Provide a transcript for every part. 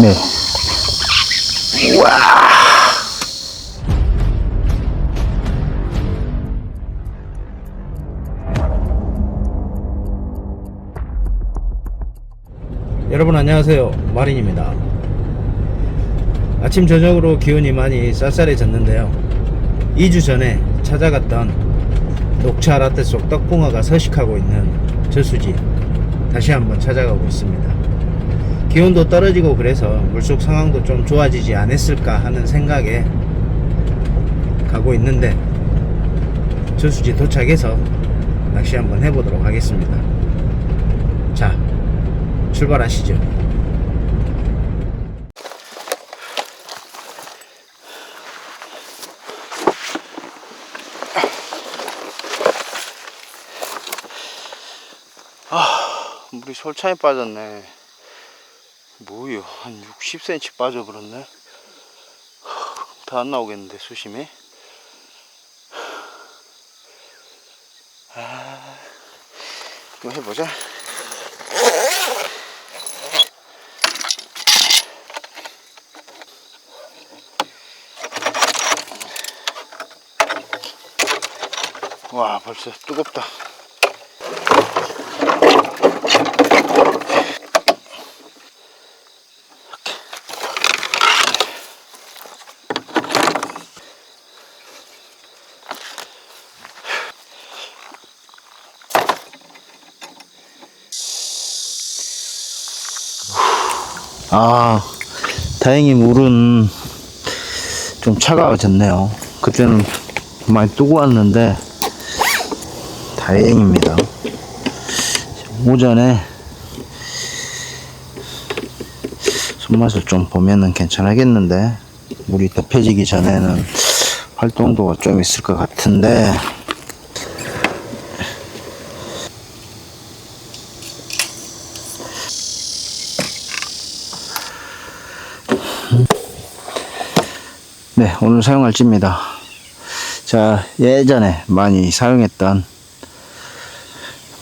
네. 여러분 안녕하세요. 마린입니다. 아침 저녁으로 기온이 많이 쌀쌀해졌는데요. 2주 전에 찾아갔던 녹차 라떼 속 떡붕어가 서식하고 있는 저수지. 다시 한번 찾아가고 있습니다 기온도 떨어지고 그래서 물속 상황도 좀 좋아지지 않았을까 하는 생각에 가고 있는데 저수지 도착해서 낚시 한번 해보도록 하겠습니다 자 출발하시죠. 아, 물이 솔찬히 빠졌네. 뭐요? 한 60cm 빠져버렸네. 다 안 나오겠는데, 수심이? 아, 좀 해보자. 와 벌써 뜨겁다 아 다행히 물은 좀 차가워졌네요 그때는 많이 뜨거웠는데 다행입니다. 오전에 손맛을 좀 보면은 괜찮겠는데 물이 덮여지기 전에는 활동도가 좀 있을 것 같은데 네 오늘 사용할 찌입니다 자 예전에 많이 사용했던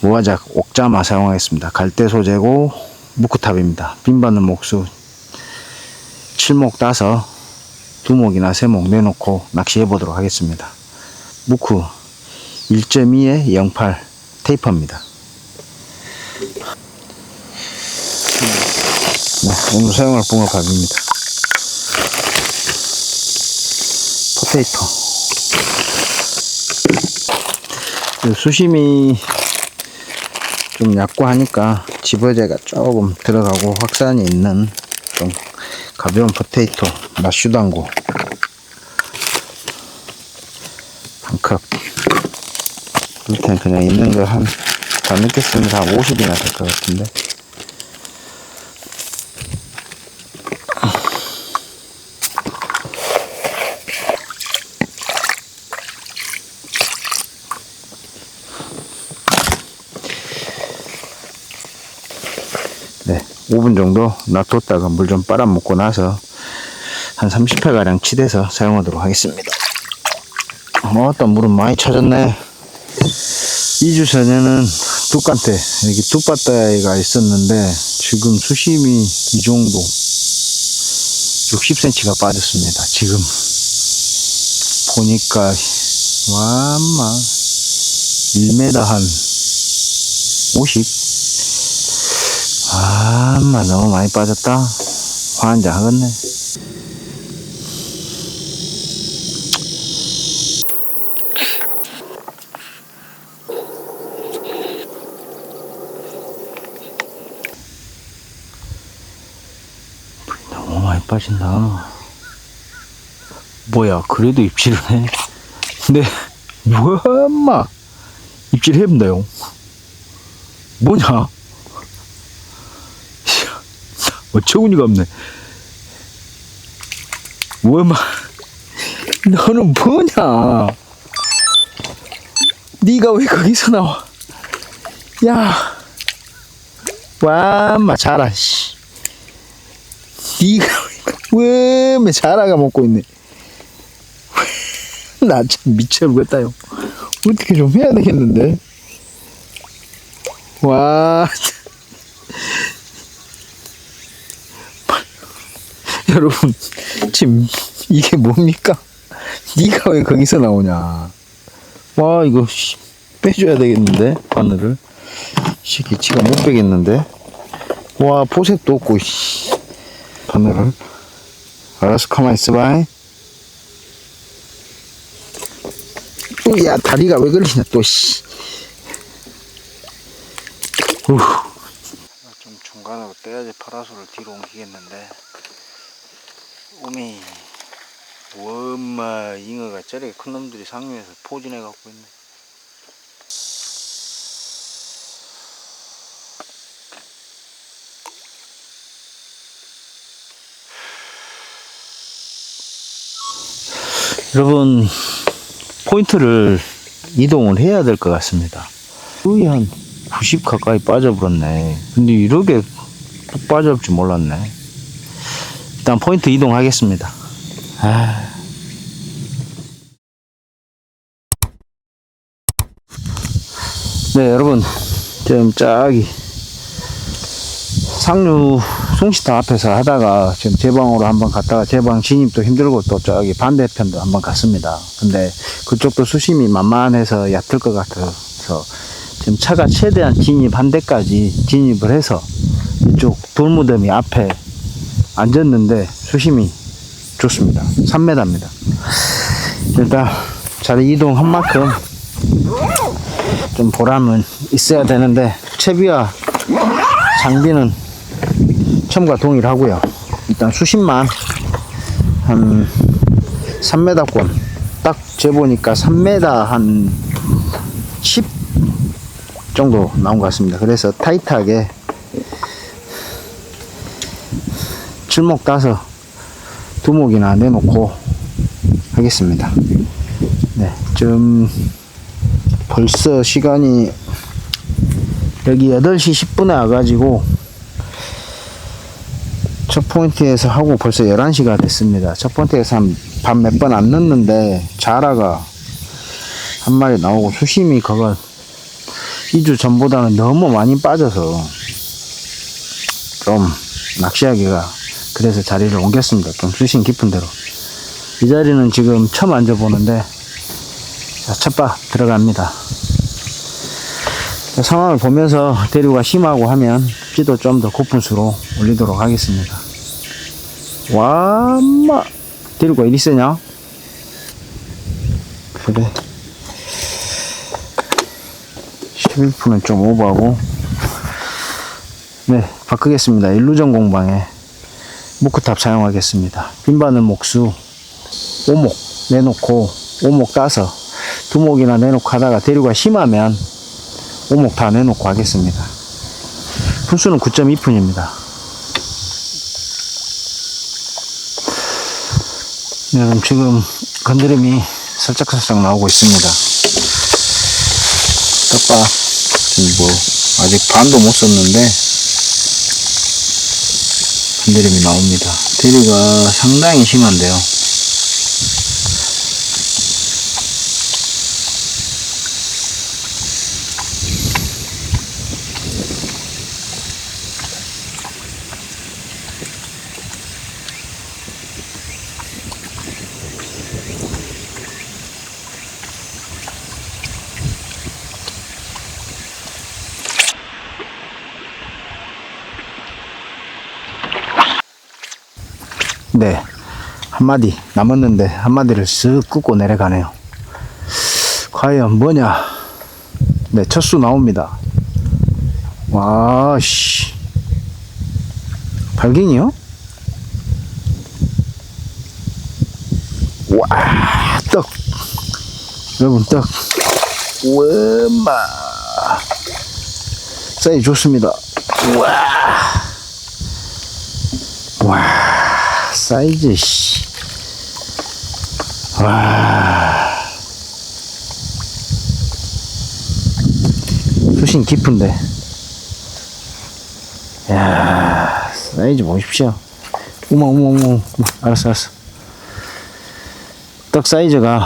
무화작 옥자마 사용하겠습니다. 갈대 소재고 무크탑입니다. 빈 받는 목수 칠목 따서 두목이나 세목 내놓고 낚시해 보도록 하겠습니다. 무크 1.2에 08 테이퍼입니다. 네, 오늘 사용할 붕어밥입니다. 그 수심이 좀 얕고 하니까 집어제가 조금 들어가고 확산이 있는 좀 가벼운 포테이토 마슈당고 한 컵. 밑에는 그냥 있는 거 한, 다 넣겠으면 한 50이나 될 것 같은데. 네, 5분 정도 놔뒀다가 물 좀 빨아먹고 나서 한 30회가량 치대서 사용하도록 하겠습니다. 어, 떤 물은 많이 찾았네. 2주 전에는 뚝간대, 이렇게 뚝바다가 있었는데, 지금 수심이 이 정도, 60cm가 빠졌습니다. 지금. 보니까, 와마, 1m 한 50? 아, 마 너무 많이 빠졌다. 환장하겠네. 너무 많이 빠진다. 뭐야, 그래도 입질을 해. 근데, 뭐야, 엄마. 입질 해본다요. 뭐냐? 어처구니가 없네. 뭐마, 너는 뭐냐? 네가 왜 거기서 나와? 야, 와마 자라 씨. 네가 왜왜 자라가 먹고 있네. 나 참 미쳐버렸다요. 어떻게 좀 해야 되겠는데? 와. 여러분, 지금 이게 뭡니까? 니가 왜 거기서 나오냐? 와, 이거 씨, 빼줘야 되겠는데 바늘을. 시기 치가 못 빼겠는데. 와, 포색도 없고 씨. 바늘을. 알았어, 가만히 있어봐. 야, 다리가 왜 걸리냐 또 씨. 우. 좀 중간으로 떼야지 파라솔을 뒤로 옮기겠는데. 오메. 원마 잉어가 저렇게 큰 놈들이 상류에서 포진해 갖고 있네. 여러분 포인트를 이동을 해야 될 것 같습니다. 거의 한 90 가까이 빠져버렸네. 근데 이렇게 푹 빠져올 줄 몰랐네. 일단 포인트 이동하겠습니다. 아. 네, 여러분. 지금 저기 상류 송시타 앞에서 하다가 지금 제 방으로 한번 갔다가 제방 진입도 힘들고 또 저기 반대편도 한번 갔습니다. 근데 그쪽도 수심이 만만해서 얕을 것 같아서 지금 차가 최대한 진입 한 대까지 진입을 해서 이쪽 돌무더미 앞에 앉았는데 수심이 좋습니다. 3m입니다. 일단 자리 이동한 만큼 좀 보람은 있어야 되는데 채비와 장비는 처음과 동일하고요. 일단 수심만 한 3m권 딱 재보니까 3m 한 10 정도 나온 것 같습니다. 그래서 타이트하게 칠목 따서 두목이나 내놓고 하겠습니다. 네, 좀 벌써 시간이 여기 8시 10분에 와가지고 첫 포인트에서 하고 벌써 11시가 됐습니다. 첫 포인트에서 한 반 몇 번 안 넣는데 자라가 한 마리 나오고 수심이 그거 2주 전보다는 너무 많이 빠져서 좀 낚시하기가 그래서 자리를 옮겼습니다. 좀 수심 깊은 데로. 이 자리는 지금 처음 앉아보는데 자, 첫바 들어갑니다. 자, 상황을 보면서 대류가 심하고 하면 찌도 좀 더 고픈 수로 올리도록 하겠습니다. 와, 마 대류가 이리 세냐? 그래. 11분은 좀 오버하고. 네, 바꾸겠습니다. 일루전 공방에 무크탑 사용하겠습니다. 빈바늘 목수, 오목 내놓고, 오목 따서 두목이나 내놓고 하다가 대류가 심하면 오목 다 내놓고 하겠습니다. 분수는 9.2푼입니다. 네, 그럼 지금 건드림이 살짝살짝 나오고 있습니다. 떡밥 뭐 아직 반도 못 썼는데 건드림이 나옵니다. 대류가 상당히 심한데요. 네. 한 마디 남았는데 한 마디를 쓱 끄고 내려가네요. 과연 뭐냐? 네, 첫수 나옵니다. 와, 씨. 발갱이요? 와, 떡. 여러분, 떡. 우마. 사이즈 좋습니다. 와. 와. 사이즈 씨. 와. 수심 깊은데. 야, 사이즈 보십시오. 어머 어머 어머. 알았어 알았어. 떡 사이즈가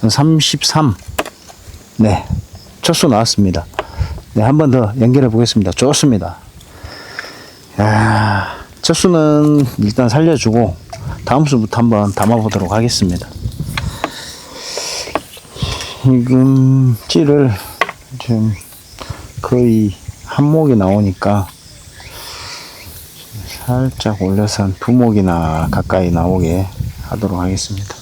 한 33. 네. 첫수 나왔습니다. 네, 한 번 더 연결해 보겠습니다. 좋습니다. 야, 첫첫 수는 일단 살려주고 다음 수부터 한번 담아보도록 하겠습니다. 지금 찌를 지금 거의 한 목이 나오니까 살짝 올려서 한 두 목이나 가까이 나오게 하도록 하겠습니다.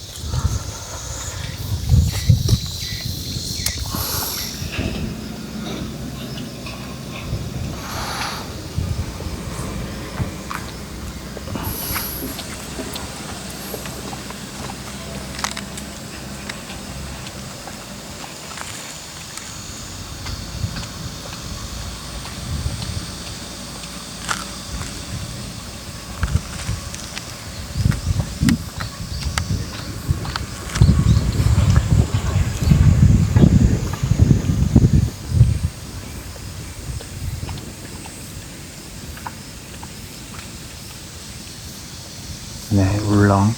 네, 울렁.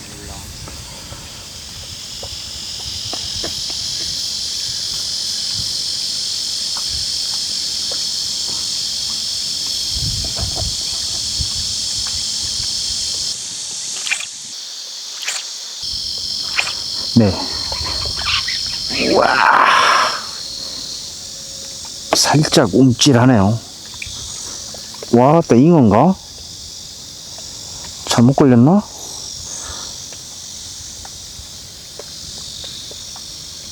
네. 와. 살짝 움찔하네요. 와, 또 잉어인가? 잘못 걸렸나?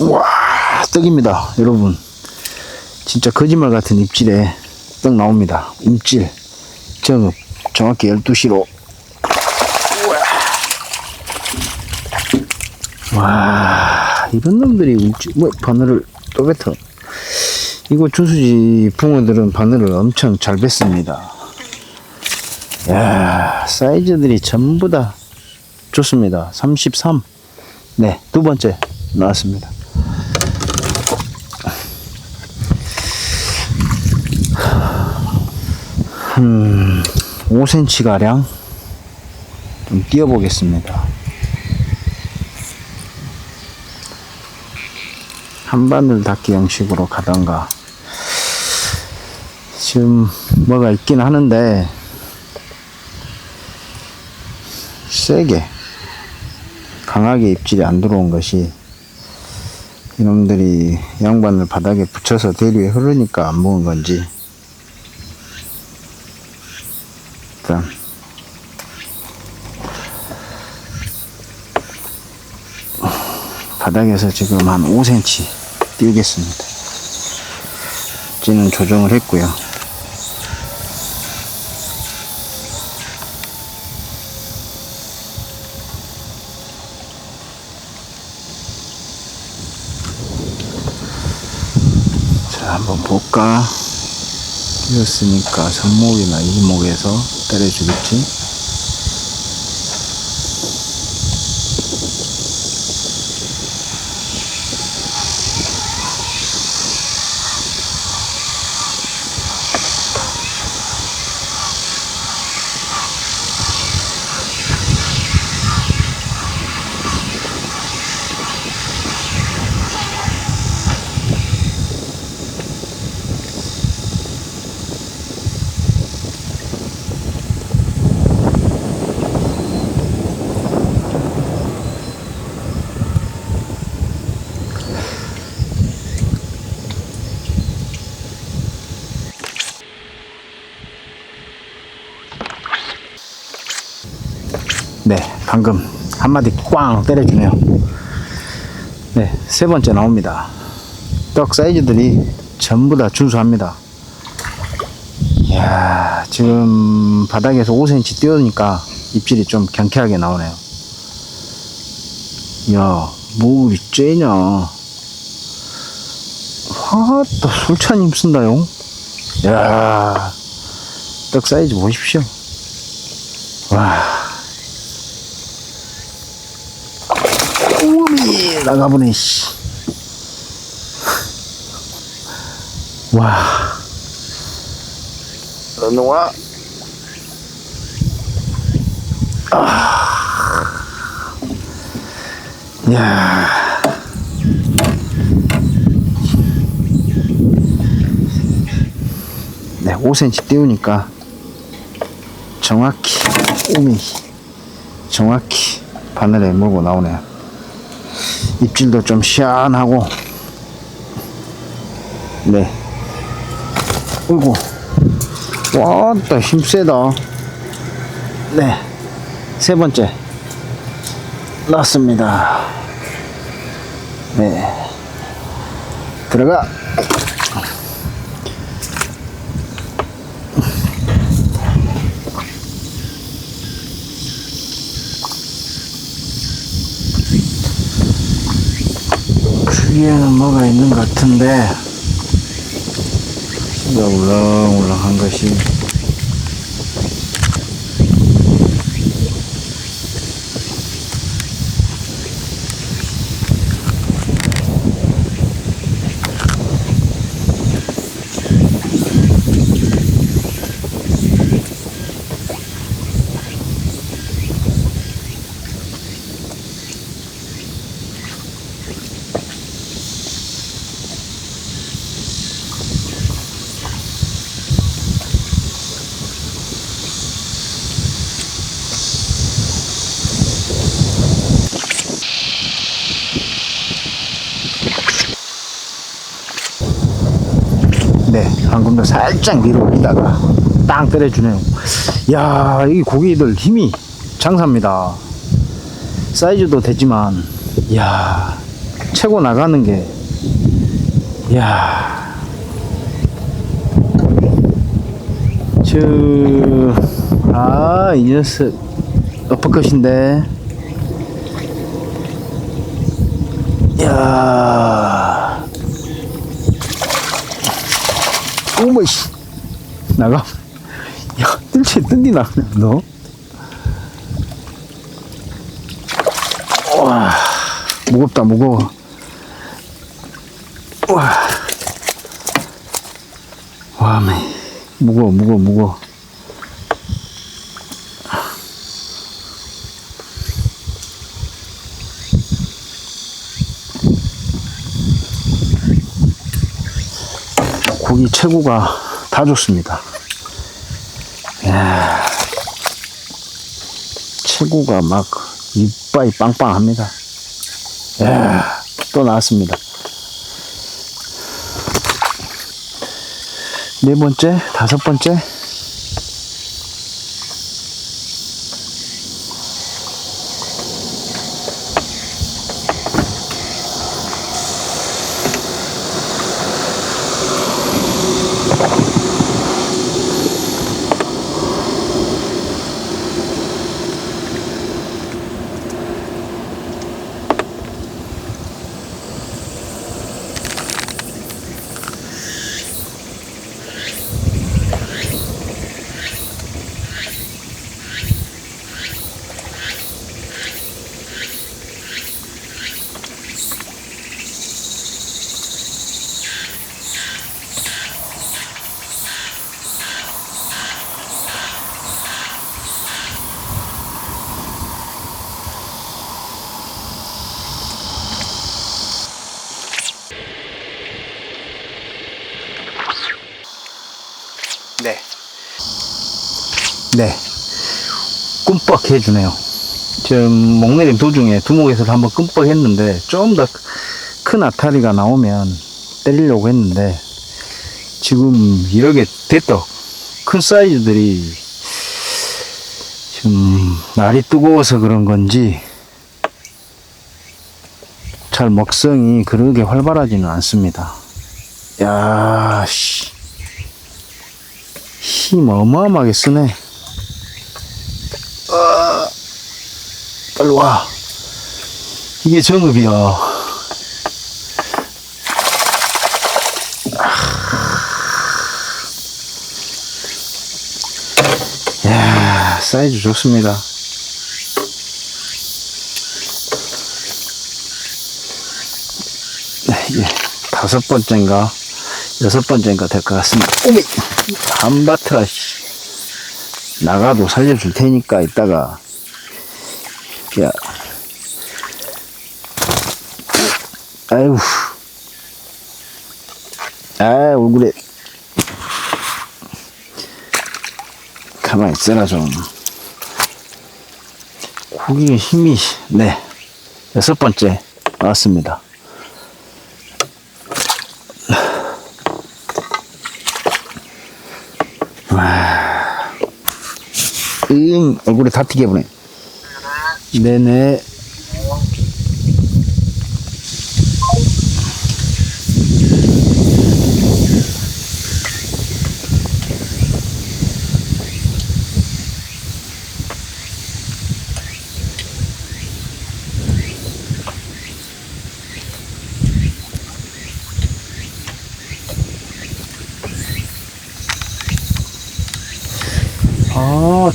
와 떡입니다 여러분. 진짜 거짓말 같은 입질에 떡 나옵니다. 움찔 정읍 정확히 12시로. 와 이런 놈들이 움찔 뭐 바늘을 또 뱉어. 이거 준수지 붕어들은 바늘을 엄청 잘 뱉습니다. 야 사이즈들이 전부 다 좋습니다. 33 네, 두 번째 나왔습니다. 한 5cm 가량 좀 띄워 보겠습니다. 한 바늘 닫기 형식으로 가던가 지금 뭐가 있긴 하는데 세게 강하게 입질이 안 들어온 것이 이놈들이 양반을 바닥에 붙여서 대류에 흐르니까 안 먹은 건지 일단 바닥에서 지금 한 5cm 띄우겠습니다. 찌는 조정을 했고요. 자, 한번 볼까? 이었으니까 손목이나 이목에서 때려주겠지? 네, 방금 한 마디 꽝 때려주네요. 네, 세 번째 나옵니다. 떡 사이즈들이 전부 다 준수합니다. 이야, 지금 바닥에서 5cm 띄우니까 입질이 좀 경쾌하게 나오네요. 이야, 뭐 째냐. 아따, 술찬 힘쓴다요. 이야, 떡 사이즈 보십시오. 와. 우미 나가보네 씨. 와와 아. 야 네, 5cm 띄우니까 정확히 오미 정확히 바늘에 물고 나오네요. 입질도 좀 시원하고 네. 어이구 와따 힘세다 네. 세 번째 났습니다. 네. 들어가. 주위에는 뭐가 있는 것 같은데, 울렁울렁한 것이. 네, 방금 도 살짝 위로 올리다가 땅 때려주네요. 야, 이 고기들 힘이 장사입니다. 사이즈도 되지만, 야, 최고 나가는 게, 야, 저, 아, 이 녀석, 어퍼컷인데, 야, 어머, 씨. 나가. 야, 뜰채 뜬디 나가네, 너. 와, 무겁다, 무거워. 와. 와, 매. 무거워, 무거워, 무거워. 고기 최고가 다 좋습니다. 이야, 최고가 막 이빨이 빵빵합니다. 이야, 또 나왔습니다. 네 번째, 다섯 번째. 꿈뻑 해주네요. 지금 목내림 도중에 두목에서도 한번 꿈뻑 했는데 좀 더 큰 아타리가 나오면 때리려고 했는데 지금 이렇게 됐다. 큰 사이즈들이 지금 날이 뜨거워서 그런 건지 잘 먹성이 그렇게 활발하지는 않습니다. 야, 씨. 힘 어마어마하게 쓰네. 빨리 와. 이게 정읍이야. 야 사이즈 좋습니다. 네, 이게 다섯 번째인가 여섯 번째인가 될 것 같습니다. 오미 한바트라 씨. 나가도 살려줄 테니까 이따가 아유 아 얼굴에 가만히 있어라 좀 고기의 힘이, 네. 여섯 번째 나왔습니다. 와. 응, 얼굴에 다 튀게 보네. 네네.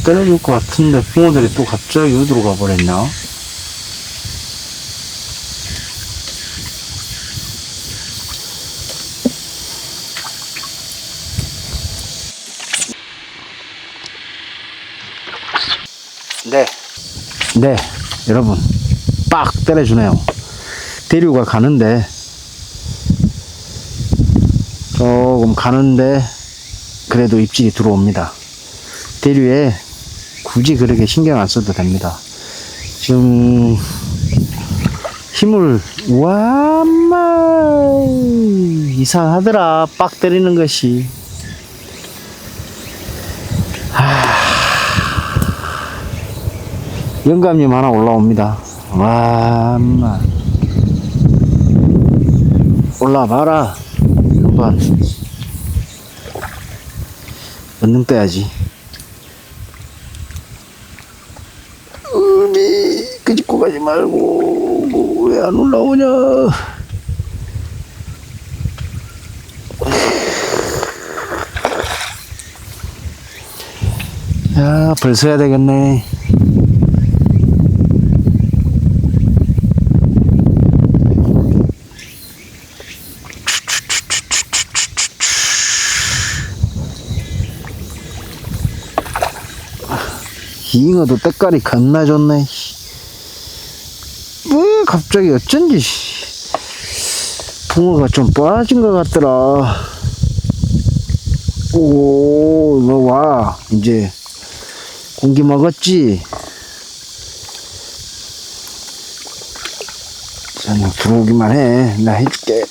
때려줄 것 같은데, 붕어들이 또 갑자기 어디로 가버렸냐? 네. 네, 여러분. 빡 때려주네요. 대류가 가는데, 조금 가는데, 그래도 입질이 들어옵니다. 대류에 굳이 그렇게 신경 안 써도 됩니다. 지금 힘을 와마 이상하더라 빡 때리는 것이 하... 영감님 하나 올라옵니다. 와마 올라봐라 한번 언능 떠야지. 음이 끄집고 가지 말고 왜안 올라오냐. 야 벌써 해야 되겠네 잉어도 때깔이 겁나 좋네. 왜 갑자기 어쩐지 씨. 붕어가 좀 빠진 것 같더라. 오, 너 와. 이제 공기 먹었지? 그냥 들어오기만 해. 나 해줄게.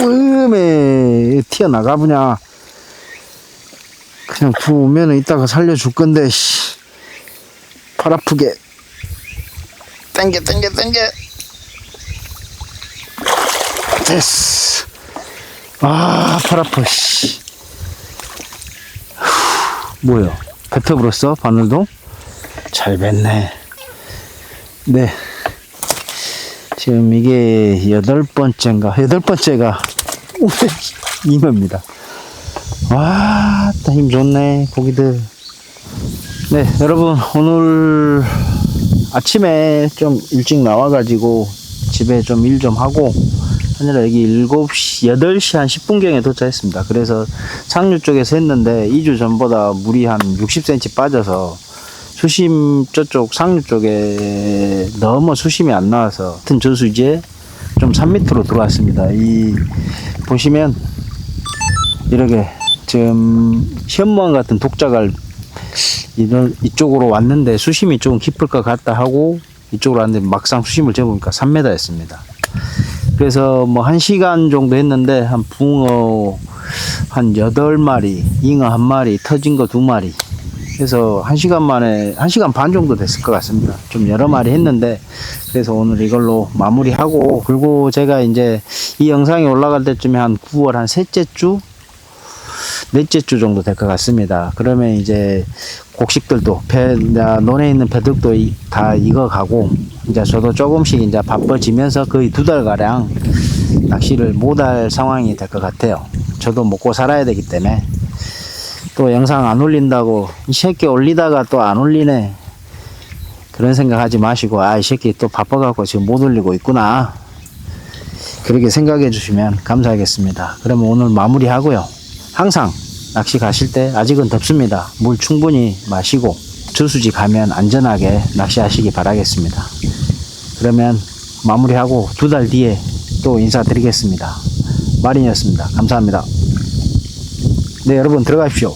음에 튀어나가 보냐. 그냥 들어오면 이따가 살려줄 건데, 씨. 팔 아프게. 당겨 당겨 당겨. 됐어. 아팔 아파 씨. 후, 뭐야? 뱉어버렸어? 바늘도? 잘 뱉네. 네. 지금 이게 여덟 번째인가? 여덟 번째가 이입니다. 와 힘 좋네 고기들 네, 여러분, 오늘 아침에 좀 일찍 나와가지고 집에 좀 일좀 하고, 아니라 여기 7시, 8시 한 10분경에 도착했습니다. 그래서 상류 쪽에서 했는데, 2주 전보다 물이 한 60cm 빠져서, 수심 저쪽 상류 쪽에 너무 수심이 안 나와서, 같은 저수지에 좀 3m로 들어왔습니다. 이, 보시면, 이렇게 지금 현무암 같은 독자갈 이런 이쪽으로 왔는데 수심이 조금 깊을 것 같다 하고 이쪽으로 왔는데 막상 수심을 재보니까 3m였습니다. 그래서 뭐한 시간 정도 했는데 한 붕어 한 8마리, 잉어 한 마리, 터진 거두 마리. 그래서 한 시간 만에 한 시간 반 정도 됐을 것 같습니다. 좀 여러 마리 했는데 그래서 오늘 이걸로 마무리하고 그리고 제가 이제 이 영상이 올라갈 때쯤에 한 9월 한 셋째 주 넷째 주 정도 될 것 같습니다. 그러면 이제 곡식들도 배, 논에 있는 배들도 이- 다 익어가고 이제 저도 조금씩 이제 바빠지면서 거의 두 달 가량 낚시를 못 할 상황이 될 것 같아요. 저도 먹고 살아야 되기 때문에 또 영상 안 올린다고 이 새끼 올리다가 또 안 올리네. 그런 생각하지 마시고 아 이 새끼 또 바빠갖고 지금 못 올리고 있구나. 그렇게 생각해 주시면 감사하겠습니다. 그러면 오늘 마무리하고요. 항상 낚시 가실 때 아직은 덥습니다. 물 충분히 마시고 저수지 가면 안전하게 낚시하시기 바라겠습니다. 그러면 마무리하고 두 달 뒤에 또 인사드리겠습니다. 마린이었습니다. 감사합니다. 네, 여러분 들어가십시오.